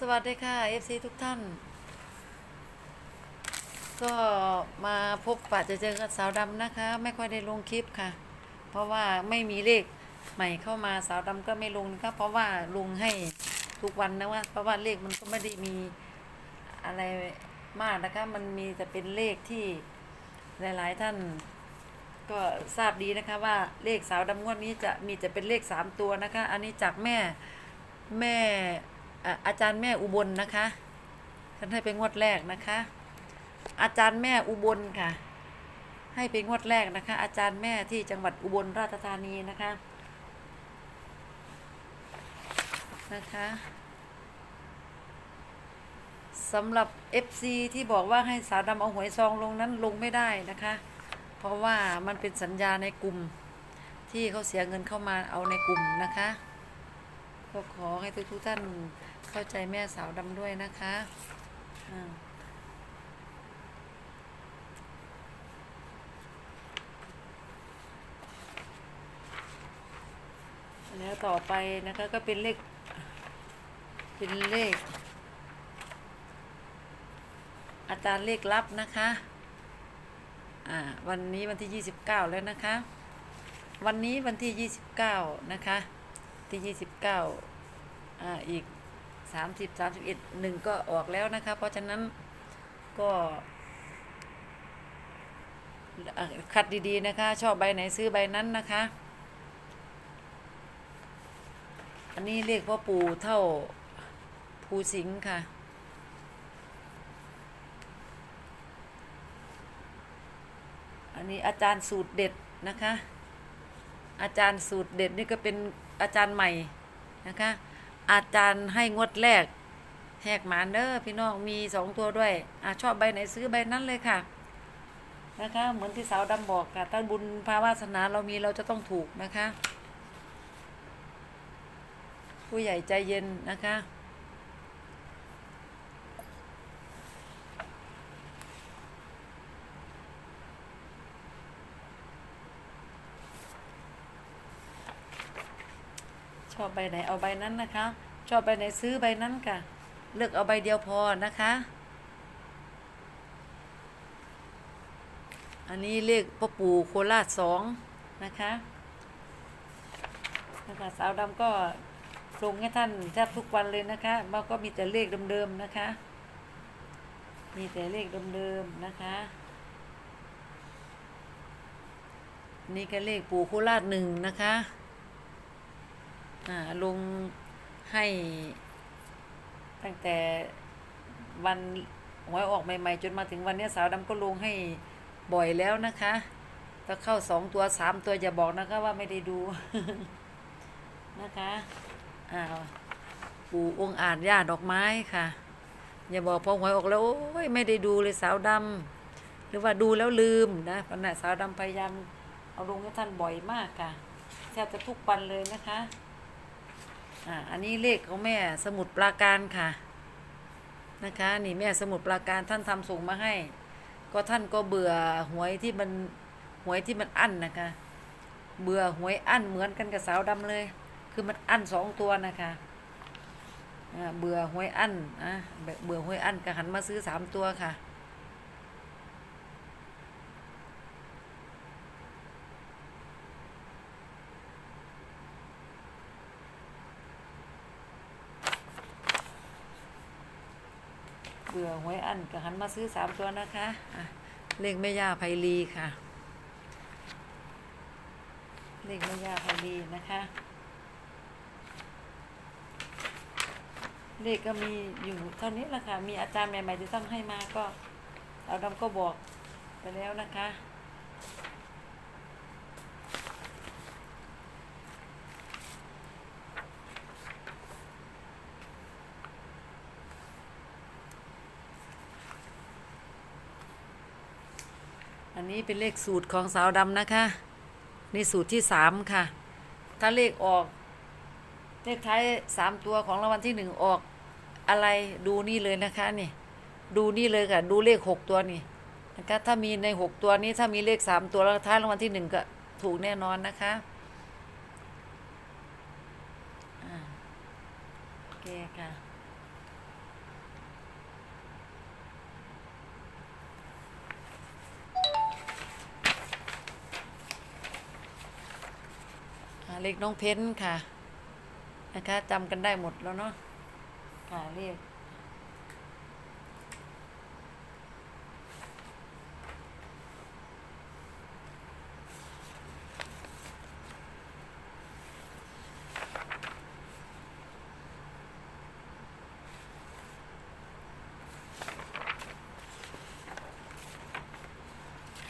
สวัสดีค่ะ FC ทุกท่าน ก็มาพบปะจะเจอกับสาวดำนะคะ ไม่ค่อยได้ลงคลิปค่ะ เพราะว่าไม่มีเลขใหม่เข้ามาสาวดำก็ไม่ลงนะคะเพราะว่าลงให้ทุกวันนะว่า เพราะว่าเลขมันก็ไม่ได้มีอะไรมากนะคะ มันมีแต่เป็นเลขที่หลาย ๆ ท่านก็ทราบดีนะคะว่าเลขสาวดำงวดนี้จะมีจะเป็นเลขสามตัวนะคะ อันนี้จากแม่แม่ อาจารย์แม่อุบลนะคะท่านให้เป็นงวดแรกนะคะ อาจารย์แม่อุบลค่ะ ให้เป็นงวดแรกนะคะ อาจารย์แม่ที่จังหวัดอุบลราชธานีนะคะนะคะสำหรับ FC ที่บอกว่าให้สาวดำเอาหวยซองลงนั้นลงไม่ได้นะคะ เพราะว่ามันเป็นสัญญาในกลุ่มที่เขาเสียเงินเข้ามาเอาในกลุ่มนะคะ ก็ขอให้ทุกๆท่านเข้าใจแม่สาวดำด้วยนะคะอ่าแล้วต่อไปนะคะก็เป็นเลข เป็นเลข อาจารย์เลขลับนะคะ อ่าวันนี้วันที่ 29 แล้วนะคะ วันนี้วันที่ 29 นะคะ ที่ 29อ่าอีก 30 31หนึ่งก็ออกแล้วนะคะ เพราะฉะนั้นก็คัดดีๆนะคะ ชอบใบไหนซื้อใบนั้นนะคะ อันนี้เรียกว่าปูเท่าภูสิงค่ะอันนี้อาจารย์สูตรเด็ดนะคะ อาจารย์สูตรเด็ดนี่ก็เป็น อาจารย์ใหม่นะคะ อาจารย์ให้งวดแรกแหกหมานเด้อพี่น้องมีสองตัวด้วยอชอบใบไหนซื้อใบนั้นเลยค่ะนะคะเหมือนที่สาวดำบอกค่ะถ้าบุญภาวาสนาเรามีเราจะต้องถูกนะคะ ผู้ใหญ่ใจเย็นนะคะ ชอบใบไหนเอาใบนั้นนะคะ ชอบใบไหนซื้อใบนั้นค่ะ เลือกเอาใบเดียวพอนะคะ อันนี้เลขพ่อปู่โคราชสองนะคะนะคะสาวดำก็ลงให้ท่านแทบทุกวันเลยนะคะมันก็มีแต่เลขเดิมๆนะคะ มีแต่เลขเดิมๆนะคะนี่ก็เลขปู่โคราชหนึ่งนะคะ ลุงให้ตั้งแต่วันหวยออกใหม่ๆ จนมาถึงวันนี้สาวดำก็ลงให้บ่อยแล้วนะคะถ้าเข้าสองตัวสามตัวอย่าบอกนะคะว่าไม่ได้ดูนะคะอ้าวปู่องค์อาจย่าดอกไม้ค่ะ อย่าบอกพอหวยออกแล้วโอ้ยไม่ได้ดูเลยสาวดำหรือว่าดูแล้วลืมนะขณะสาวดำพยายามเอาลงให้ท่านบ่อยมากค่ะแทบจะทุกวันเลยนะคะ อ่าอันนี้เลขของแม่สมุดปราการค่ะนะคะนี่แม่สมุดปราการท่านทำส่งมาให้ ก็ท่านก็เบื่อหวยที่มันหวยที่มันอั้นนะคะ เบื่อหวยอั้นเหมือนกันกับสาวดำเลย คือมันอั้นสองตัวนะคะอ่าเบื่อหวยอั้นอะเบื่อหวยอั้นก็หันมาซื้อสามตัวค่ะ บื่อหวยอันก็หันมาซื้อสามตัวนะคะอะเลขแม่ย่าไพลีค่ะ เลขแม่ย่าไพลีนะคะ เลขก็มีอยู่เท่านี้แหละค่ะ มีอาจารย์ใหม่ๆที่ต้องให้มาก็ เราดำก็บอกไปแล้วนะคะ นนี้เป็นเลขสูตรของสาวดำนะคะ นี่สูตรที่สามค่ะ ถ้าเลขออก เลขท้ายสามตัวของรางวัลที่หนึ่งออกอะไรดูนี่เลยนะคะนี่ ดูนี่เลยค่ะ ดูเลขหกตัวนี่นะคะถ้ามีในหกตัวนี้ถ้ามีเลขสามตัวแล้วท้ายรางวัลที่หนึ่งก็ถูกแน่นอนนะคะโอเคค่ะ เลขน้องเพ้นค่ะนะคะจำกันได้หมดแล้วเนาะค่ะเลข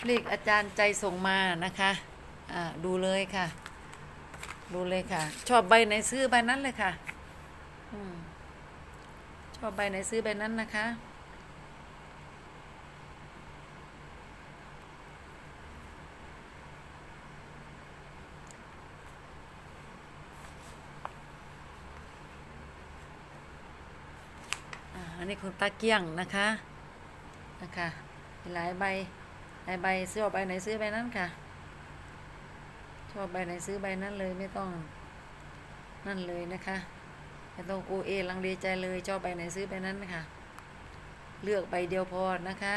เลขอาจารย์ใจส่งมานะคะอ่าดูเลยค่ะ ดูเลยค่ะ ชอบใบไหนซื้อใบนั้นเลยค่ะอชอบใบไหนซื้อใบนั้นนะคะ อันนี้ของตาเกี้ยงนะคะ นะคะมีหลายใบหลายใบซื้อออกใบไหนซื้อใบนั้นค่ะ ชอบใบไหนซื้อใบนั้นเลยไม่ต้องนั่นเลยนะคะไม่ต้องโอเอลังเลใจเลยชอบใบไหนซื้อใบนั้นนะคะเลือกใบเดียวพอนะคะ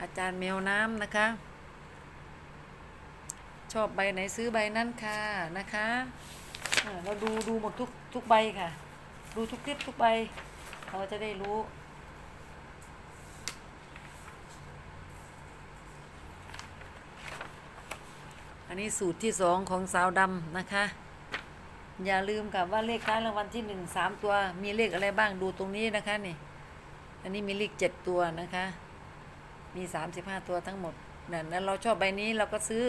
อาจารย์แมวน้ำนะคะ ชอบใบไหนซื้อใบนั้นค่ะนะคะเราดูดูหมดทุกทุกใบค่ะ ดูทุกคลิปทุกใบ เราจะได้รู้ อันนี้สูตรที่สองของสาวดำนะคะ อย่าลืมกับว่าเลขท้ายรางวัลที่หนึ่งสามตัว มีเลขอะไรบ้างดูตรงนี้นะคะนี่ อันนี้มีเลขเจ็ดตัวนะคะ มีสามสิบห้าตัวทั้งหมด นั่นแล้วเราชอบใบนี้เราก็ซื้อ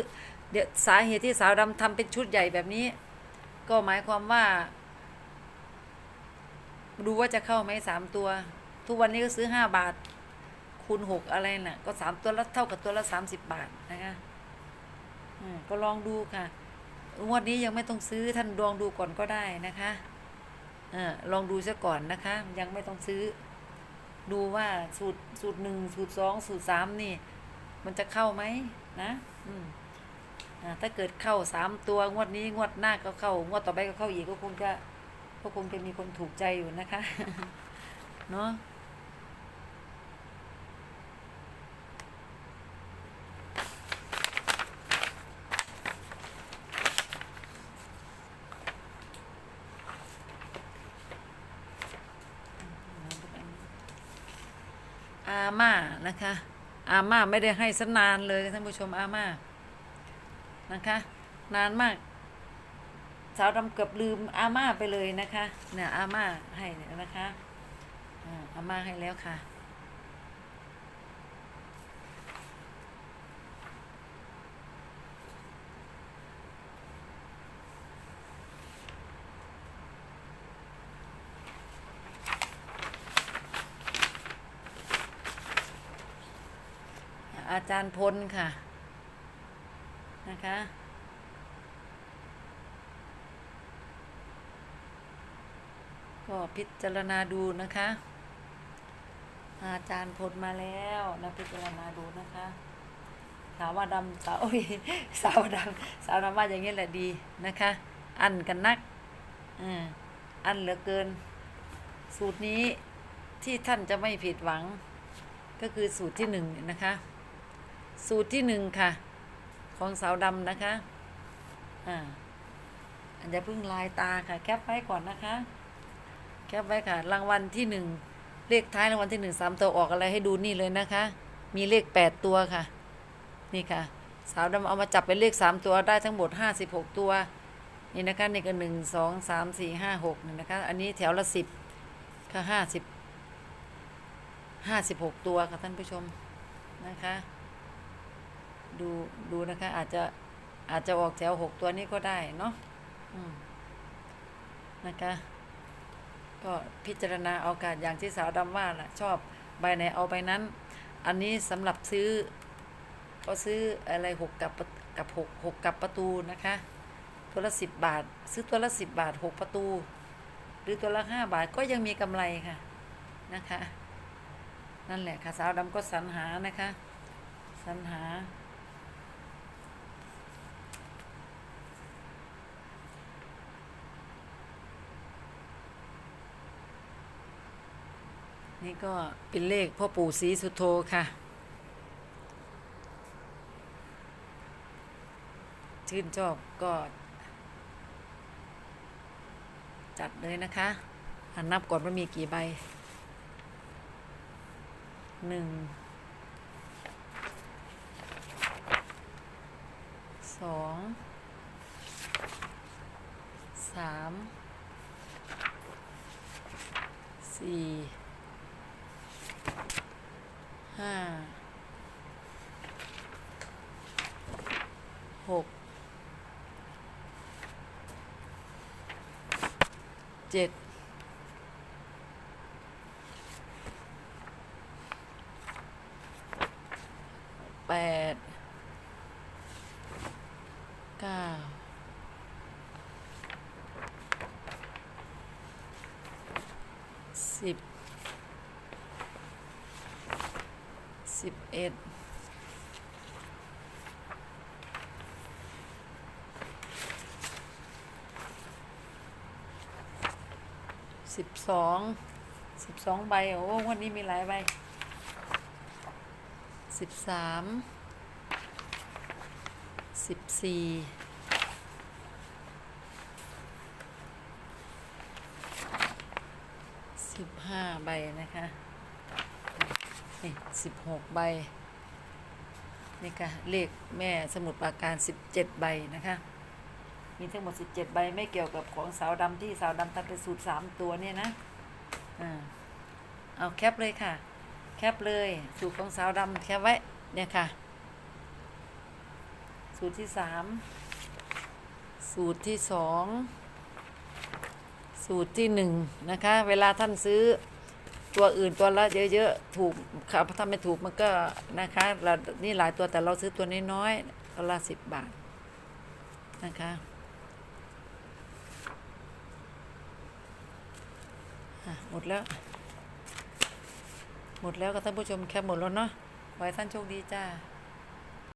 เดี๋ยวสาเหตุที่สาวดำทำเป็นชุดใหญ่แบบนี้ ก็หมายความว่า ดูว่าจะเข้าไหมสามตัว ทุกวันนี้ก็ซื้อห้าบาท คูณหกอะไรน่ะ ก็สามตัวละเท่ากับตัวละสามสิบบาทนะคะอืมก็ลองดูค่ะงวดนี้ยังไม่ต้องซื้อท่านลองดูก่อนก็ได้นะคะอลองดูซะก่อนนะคะ ยังไม่ต้องซื้อ ดูว่าสูตรสูตรหนึ่งสูตรสองสูตรสามนี่ มันจะเข้าไหมนะ อืมถ้าเกิดเข้าสามตัวงวดนี้งวดหน้าก็เข้างวดต่อไปก็เข้าอีกก็คงจะก็คงจะมีคนถูกใจอยู่นะคะ เนาะอาม่านะคะ อาม่าไม่ได้ให้สันานเลยท่านผู้ชมอาม่านะคะ นานมาก สาวดำเกือบลืมอาม่าไปเลยนะคะ เนี่ยอาม่าให้เนี่ยนะคะอาอาม่าให้แล้วค่ะ จารย์พลค่ะ นะคะ ก็พิจารณาดูนะคะ อาจารย์พลมาแล้วนะพิจารณาดูนะคะสาวดำสาวสาวดำสาวดำว่าอย่างนี้แหละดีนะคะ อันกันนักอ่าอันเหลือเกิน สูตรนี้ที่ท่านจะไม่ผิดหวัง ก็คือสูตรที่หนึ่งนะคะ สูตรที่หนึ่งค่ะ ของสาวดำนะคะ อ่าอันจะพึ่งลายตาค่ะ แคปไว้ก่อนนะคะ แคปไว้ค่ะ รางวัลที่หนึ่งเลขท้ายรางวัลที่หนึ่งสามตัวออกอะไรให้ดูนี่เลยนะคะ มีเลขแปดตัวค่ะ นี่ค่ะ สาวดำเอามาจับเป็นเลขสามตัวได้ทั้งหมดห้าสิบหกตัว นี่นะคะนี่ก็หนึ่งสองสามสี่ห้าหกนี่นะคะ อันนี้แถวละสิบค่ะห้าสิบห้าสิบหกตัวค่ะท่านผู้ชมนะคะ ดูดูนะคะ อาจจะอาจจะออกแถวหกตัวนี้ก็ได้เนาะนะคะ ก็พิจารณาเอาการอย่างที่สาวดำว่าน่ะ ชอบใบไหนเอาใบนั้น อันนี้สำหรับซื้อ ก็ซื้ออะไรหกกับกับหกหกกับประตูนะคะ ตัวละสิบบาท ซื้อตัวละสิบบาทหกประตู หรือตัวละห้าบาทก็ยังมีกำไรค่ะนะคะ นั่นแหละค่ะสาวดำก็สรรหานะคะสรรหา นี่ก็เป็นเลขพ่อปู่ศรีสุโธค่ะชื่นชอบก็ จัดเลยนะคะอันนับก่อนว่ามีกี่ใบหนึ่งสองสามสี่ ห้าหกเจ็ดแปดเก้า สิบ สิบ เอ็ดสิบสองสิบสองใบ โอ้วันนี้มีหลายใบสิบสามสิบสี่ สิบห้าใบนะคะ นี่ สิบหกใบ นี่ค่ะ เลขแม่สมุดปราการสิบเจ็ดใบนะคะ มีทั้งหมดสิบเจ็ดใบไม่เกี่ยวกับของสาวดำที่สาวดำทำเป็นสูตรสามตัวเนี่ยนะอ่าเอาแคปเลยค่ะ แคปเลยสูตรของสาวดำแคปไว้เนี่ยค่ะ สูตรที่สามสูตรที่สองสูตรที่หนึ่งนะคะ เวลาท่านซื้อ ตัวอื่นตัวละเยอะๆถูกครับถ้าไม่ถูกมันก็นะคะนี่หลายตัวแต่เราซื้อตัวน้อยๆตัวละสิบบาทนะคะอะหมดแล้ว หมดแล้วก็ท่านผู้ชมแคปหมดแล้วเนาะไว้ท่านโชคดีจ้า